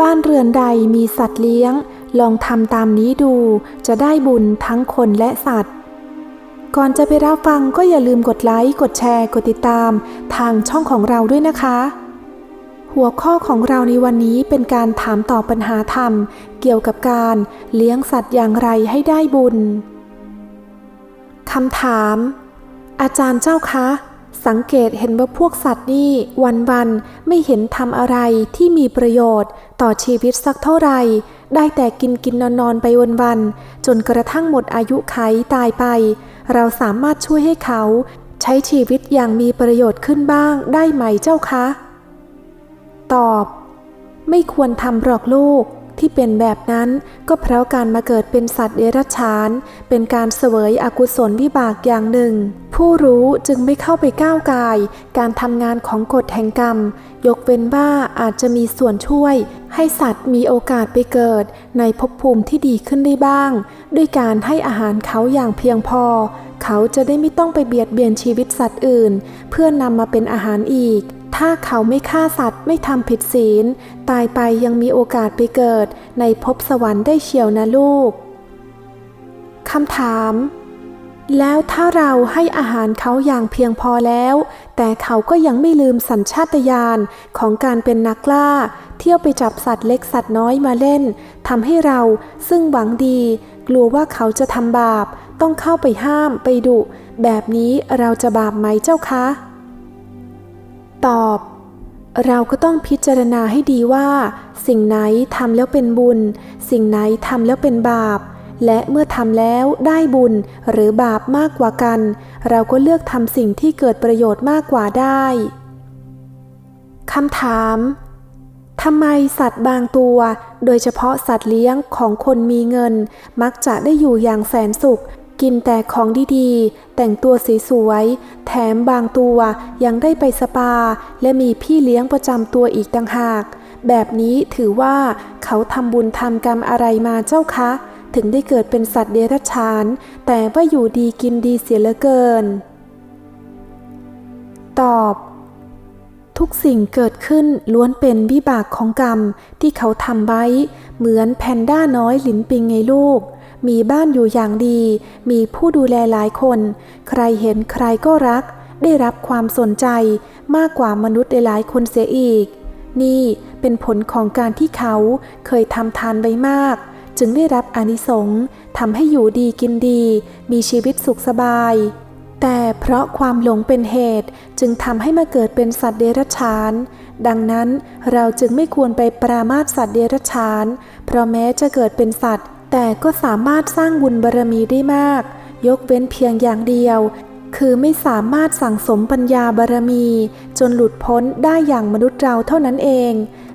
บ้านเรือนใดมีสัตว์เลี้ยง ลองทำตามนี้ดู จะได้บุญทั้งคนและสัตว์ ก่อนจะไปรับฟังก็อย่าลืมกดไลค์ กดแชร์ กดติดตาม ทางช่องของเราด้วยนะคะ หัวข้อของเราในวันนี้เป็นการถามตอบปัญหาธรรม เกี่ยวกับการเลี้ยงสัตว์อย่างไรให้ได้บุญคำถาม อาจารย์เจ้าคะ สังเกตเห็นว่าพวกสัตว์นี่วันๆไม่เห็นทำอะไรที่มีประโยชน์ต่อชีวิตสักเท่าไหร่ ได้แต่กินกินนอนนอนไปวันๆจนกระทั่งหมดอายุไขตายไป เราสามารถช่วยให้เขา ใช้ชีวิตอย่างมีประโยชน์ขึ้นบ้างได้ไหมเจ้าคะ ตอบ ไม่ควรทำหรอกลูก ที่เป็นแบบนั้นก็เพราะการมาเกิดเป็นสัตว์เดรัจฉาน เป็นการเสวยอกุศลวิบากอย่างหนึ่ง ผู้รู้จึงไม่เข้าไปก้าวกาย การทำงานของกฎแห่งกรรม ยกเว้นว่าอาจจะมีส่วนช่วย ให้สัตว์มีโอกาสไปเกิด ในภพภูมิที่ดีขึ้นได้บ้าง ด้วยการให้อาหารเขาอย่างเพียงพอ เขาจะได้ไม่ต้องไปเบียดเบียนชีวิตสัตว์อื่น เพื่อนำมาเป็นอาหารอีก ถ้าเขาไม่ฆ่าสัตว์ไม่ทำผิดศีล ตายไปยังมีโอกาสไปเกิด ในภพสวรรค์ได้เชียวนะลูกคำถาม แล้วถ้าเราให้อาหารเขาอย่างเพียงพอแล้ว แต่เขาก็ยังไม่ลืมสัญชาตญาณของการเป็นนักล่า เที่ยวไปจับสัตว์เล็กสัตว์น้อยมาเล่นทำให้เราซึ่งหวังดี กลัวว่าเขาจะทำบาป ต้องเข้าไปห้ามไปดุ แบบนี้เราจะบาปไหมเจ้าคะ ตอบ เราก็ต้องพิจารณาให้ดีว่า สิ่งไหนทำแล้วเป็นบุญ สิ่งไหนทำแล้วเป็นบาป และเมื่อทำแล้วได้บุญหรือบาปมากกว่ากัน เราก็เลือกทำสิ่งที่เกิดประโยชน์มากกว่าได้คำถามทำไมสัตว์บางตัว โดยเฉพาะสัตว์เลี้ยงของคนมีเงิน มักจะได้อยู่อย่างแสนสุข กินแต่ของดีๆ แต่งตัวสวยๆ แถมบางตัวยังได้ไปสปา และมีพี่เลี้ยงประจำตัวอีกต่างหาก แบบนี้ถือว่าเขาทำบุญทำกรรมอะไรมาเจ้าคะ ถึงได้เกิดเป็นสัตว์เดรัจฉาน แต่ว่าอยู่ดีกินดีเสียเหลือเกิน ตอบทุกสิ่งเกิดขึ้นล้วนเป็นวิบากของกรรมที่เขาทำไว้ เหมือนแพนด้าน้อยหลินปิงไงลูก มีบ้านอยู่อย่างดี มีผู้ดูแลหลายคน ใครเห็นใครก็รัก ได้รับความสนใจมากกว่ามนุษย์หลายคนเสียอีก นี่เป็นผลของการที่เขาเคยทำทานไว้มาก จึงได้รับอนิสงส์ทำให้อยู่ดีกินดี มีชีวิตสุขสบาย แต่เพราะความหลงเป็นเหตุจึงทำให้มาเกิดเป็นสัตว์เดรัจฉานดังนั้นเราจึงไม่ควรไปปรามาสสัตว์เดรัจฉาน เพราะแม้จะเกิดเป็นสัตว์ แต่ก็สามารถสร้างบุญบารมีได้มาก ยกเว้นเพียงอย่างเดียว คือไม่สามารถสั่งสมปัญญาบารมี จนหลุดพ้นได้อย่างมนุษย์เราเท่านั้นเอง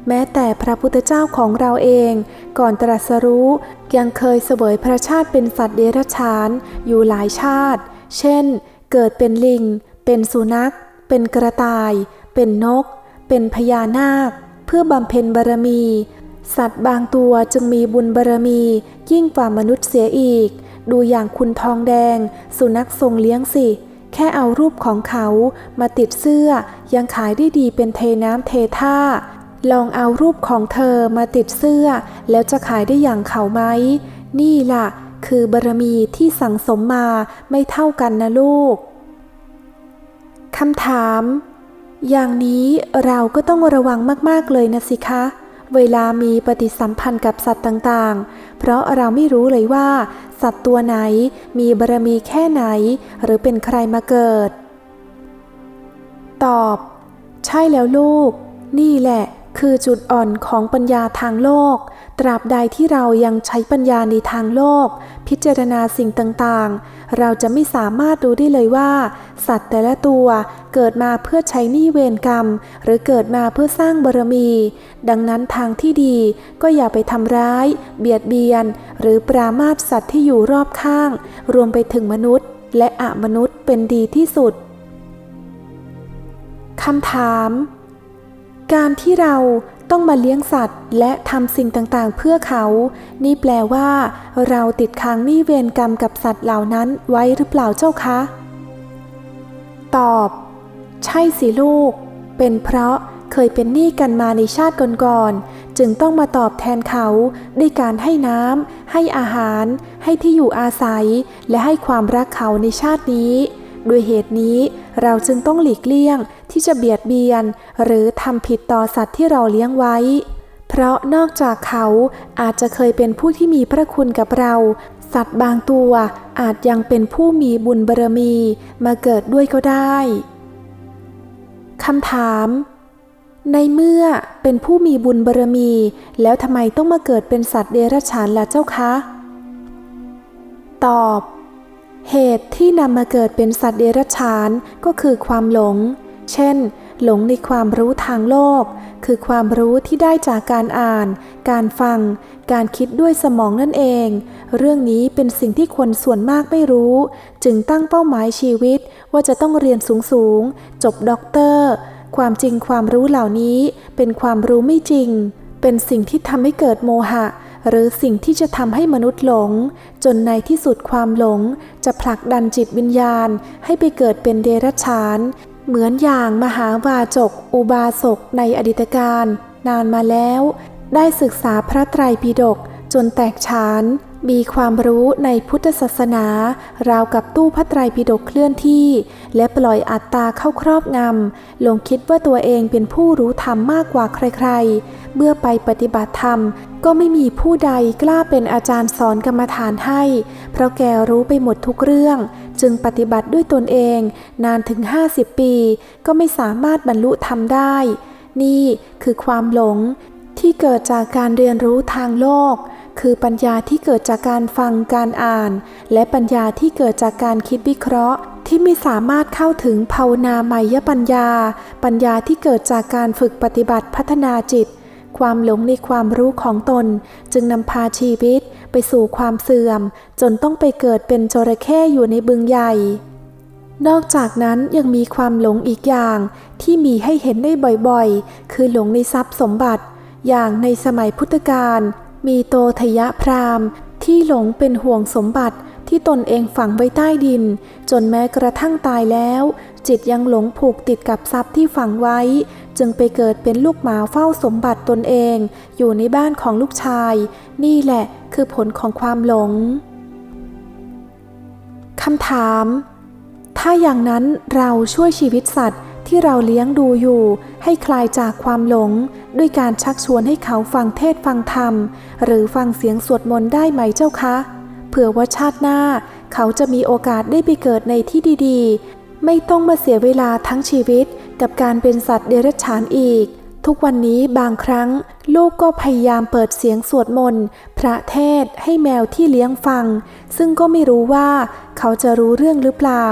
แม้แต่พระพุทธเจ้าของเราเอง ก่อนตรัสรู้ยังเคยเสวยพระชาติเป็นสัตว์เดรัจฉานอยู่หลายชาติ เช่น เกิดเป็นลิง เป็นสุนัข เป็นกระต่าย เป็นนก เป็นพญานาค เพื่อบำเพ็ญบารมี สัตว์บางตัวจึงมีบุญบารมียิ่งกว่ามนุษย์เสียอีก ดูอย่างคุณทองแดง สุนัขทรงเลี้ยงสิ แค่เอารูปของเขามาติดเสื้อ ยังขายได้ดีเป็นเทน้ำเทท่า ลองเอารูปของเธอมาติดเสื้อ แล้วจะขายได้อย่างเขาไหม นี่ล่ะ คือบารมีที่สั่งสมมาไม่เท่ากันนะลูกคำถาม อย่างนี้เราก็ต้องระวังมาก ๆ เลยนะสิคะ เวลามีปฏิสัมพันธ์กับสัตว์ต่างๆ เพราะเราไม่รู้เลยว่า สัตว์ตัวไหนมีบารมีแค่ไหน หรือเป็นใครมาเกิด ตอบ ใช่แล้วลูก นี่แหละ คือจุดอ่อนของปัญญาทางโลก ตราบใดที่เรายังใช้ปัญญาในทางโลก พิจารณาสิ่งต่างๆ เราจะไม่สามารถรู้ได้เลยว่า สัตว์แต่ละตัวเกิดมาเพื่อใช้หนี้เวรกรรม หรือเกิดมาเพื่อสร้างบารมี ดังนั้นทางที่ดีก็อย่าไปทำร้าย เบียดเบียน หรือปรามาสสัตว์ที่อยู่รอบข้าง รวมไปถึงมนุษย์ และอมนุษย์เป็นดีที่สุดคำถาม การที่เราต้องมาเลี้ยงสัตว์ และทำสิ่งต่างๆ เพื่อเขา นี่แปลว่า เราติดค้างหนี้เวรกรรมกับสัตว์เหล่านั้นไว้หรือเปล่าเจ้าคะ ตอบ ใช่สิลูก เป็นเพราะเคยเป็นหนี้กันมาในชาติก่อนๆ จึงต้องมาตอบแทนเขาด้วยการให้น้ำให้อาหาร ให้ที่อยู่อาศัย และให้ความรักเขาในชาตินี้ ด้วยเหตุนี้เราจึงต้องหลีกเลี่ยงที่จะเบียดเบียน หรือทำผิดต่อสัตว์ที่เราเลี้ยงไว้ เพราะนอกจากเขาอาจจะเคยเป็นผู้ที่มีพระคุณกับเรา สัตว์บางตัวอาจยังเป็นผู้มีบุญบารมีมาเกิดด้วยก็ได้คำถาม ในเมื่อเป็นผู้มีบุญบารมี แล้วทำไมต้องมาเกิดเป็นสัตว์เดรัจฉานล่ะเจ้าคะ ตอบ เหตุที่นำมาเกิดเป็นสัตว์เดรัจฉานก็คือความหลง เช่น หลงในความรู้ทางโลก คือความรู้ที่ได้จากการอ่าน การฟัง การคิดด้วยสมองนั่นเอง เรื่องนี้เป็นสิ่งที่คนส่วนมากไม่รู้ จึงตั้งเป้าหมายชีวิตว่าจะต้องเรียนสูงๆ จบด็อกเตอร์ ความจริงความรู้เหล่านี้เป็นความรู้ไม่จริง เป็นสิ่งที่ทำให้เกิดโมหะ หรือสิ่งที่จะทำให้มนุษย์หลง จนในที่สุดความหลง จะผลักดันจิตวิญญาณ ให้ไปเกิดเป็นเดรัจฉาน เหมือนอย่างมหาวาจก อุบาสกในอดีตการ นานมาแล้ว ได้ศึกษาพระไตรปิฎกจนแตกฉาน มีความรู้ในพุทธศาสนา ราวกับตู้พระไตรปิฎกเคลื่อนที่ และปล่อยอัตตาเข้าครอบงำลงคิดว่าตัวเองเป็นผู้รู้ธรรมมากกว่าใครๆ เมื่อไปปฏิบัติธรรม ก็ไม่มีผู้ใดกล้าเป็นอาจารย์สอนกรรมฐานให้ เพราะแกรู้ไปหมดทุกเรื่อง จึงปฏิบัติด้วยตนเอง นานถึง 50 ปี ก็ไม่สามารถบรรลุธรรมได้ นี่คือความหลงที่เกิดจากการเรียนรู้ทางโลก คือปัญญาที่เกิดจากการฟังการอ่าน และปัญญาที่เกิดจากการคิดวิเคราะห์ ที่ไม่สามารถเข้าถึงภาวนามยปัญญา ปัญญาที่เกิดจากการฝึกปฏิบัติพัฒนาจิต ความหลงในความรู้ของตน จึงนำพาชีวิตไปสู่ความเสื่อม จนต้องไปเกิดเป็นจระเข้อยู่ในบึงใหญ่นอกจากนั้นยังมีความหลงอีกอย่าง ที่มีให้เห็นได้บ่อยๆ คือหลงในทรัพย์สมบัติ อย่างในสมัยพุทธกาล มีโตทยะพราหมณ์ ที่หลงเป็นห่วงสมบัติที่ตนเองฝังไว้ใต้ดิน จนแม้กระทั่งตายแล้ว จิตยังหลงผูกติดกับทรัพย์ที่ฝังไว้ จึงไปเกิดเป็นลูกหมาเฝ้าสมบัติตนเอง อยู่ในบ้านของลูกชาย นี่แหละคือผลของความหลงคำถาม ถ้าอย่างนั้นเราช่วยชีวิตสัตว์ ที่เราเลี้ยงดูอยู่ ให้คลายจากความหลง ด้วยการชักชวนให้เขาฟังเทศฟังธรรม หรือฟังเสียงสวดมนต์ได้ไหมเจ้าคะ เผื่อว่าชาติหน้า เขาจะมีโอกาสได้ไปเกิดในที่ดีๆ ไม่ต้องมาเสียเวลาทั้งชีวิตกับการเป็นสัตว์เดรัจฉานอีก ทุกวันนี้บางครั้งลูกก็พยายามเปิดเสียงสวดมนต์พระเทศให้แมวที่เลี้ยงฟัง ซึ่งก็ไม่รู้ว่าเขาจะรู้เรื่องหรือเปล่า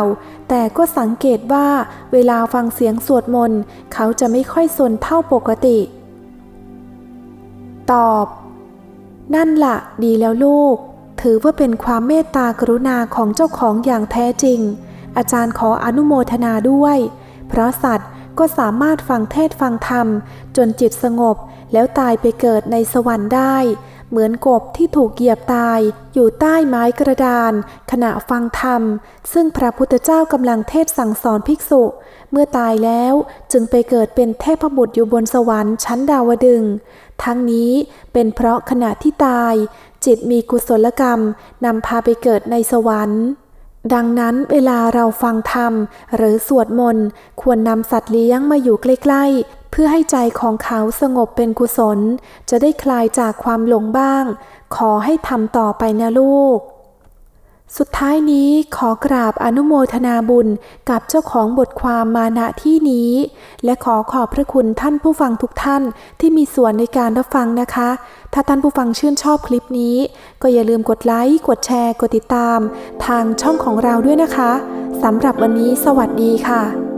แต่ก็สังเกตว่าเวลาฟังเสียงสวดมนต์เขาจะไม่ค่อยสนเท่าปกติ ตอบ นั่นละ่ะดีแล้วลูก ถือว่าเป็นความเมตตากรุณาของเจ้าของอย่างแท้จริง อาจารย์ขออนุโมทนาด้วย เพราะสัตว์ ก็สามารถฟังเทศฟังธรรม จนจิตสงบ แล้วตายไปเกิดในสวรรค์ได้ เหมือนกบที่ถูกเหยียบตาย อยู่ใต้ไม้กระดาน ขณะฟังธรรม ซึ่งพระพุทธเจ้ากำลังเทศสั่งสอนภิกษุ เมื่อตายแล้วจึงไปเกิดเป็นเทพบุตรอยู่บนสวรรค์ชั้นดาวดึง ทั้งนี้เป็นเพราะขณะที่ตาย จิตมีกุศลกรรมนำพาไปเกิดในสวรรค์ ดังนั้นเวลาเราฟังธรรม หรือสวดมนต์ ควรนำสัตว์เลี้ยงมาอยู่ใกล้ๆ เพื่อให้ใจของเขาสงบเป็นกุศล จะได้คลายจากความหลงบ้าง ขอให้ทำต่อไปนะลูก สุดท้ายนี้ขอกราบอนุโมทนาบุญกับเจ้าของบทความมาณที่นี้ และขอขอบพระคุณท่านผู้ฟังทุกท่านที่มีส่วนในการรับฟังนะคะ ถ้าท่านผู้ฟังชื่นชอบคลิปนี้ ก็อย่าลืมกดไลค์ กดแชร์ กดติดตาม ทางช่องของเราด้วยนะคะสำหรับวันนี้สวัสดีค่ะ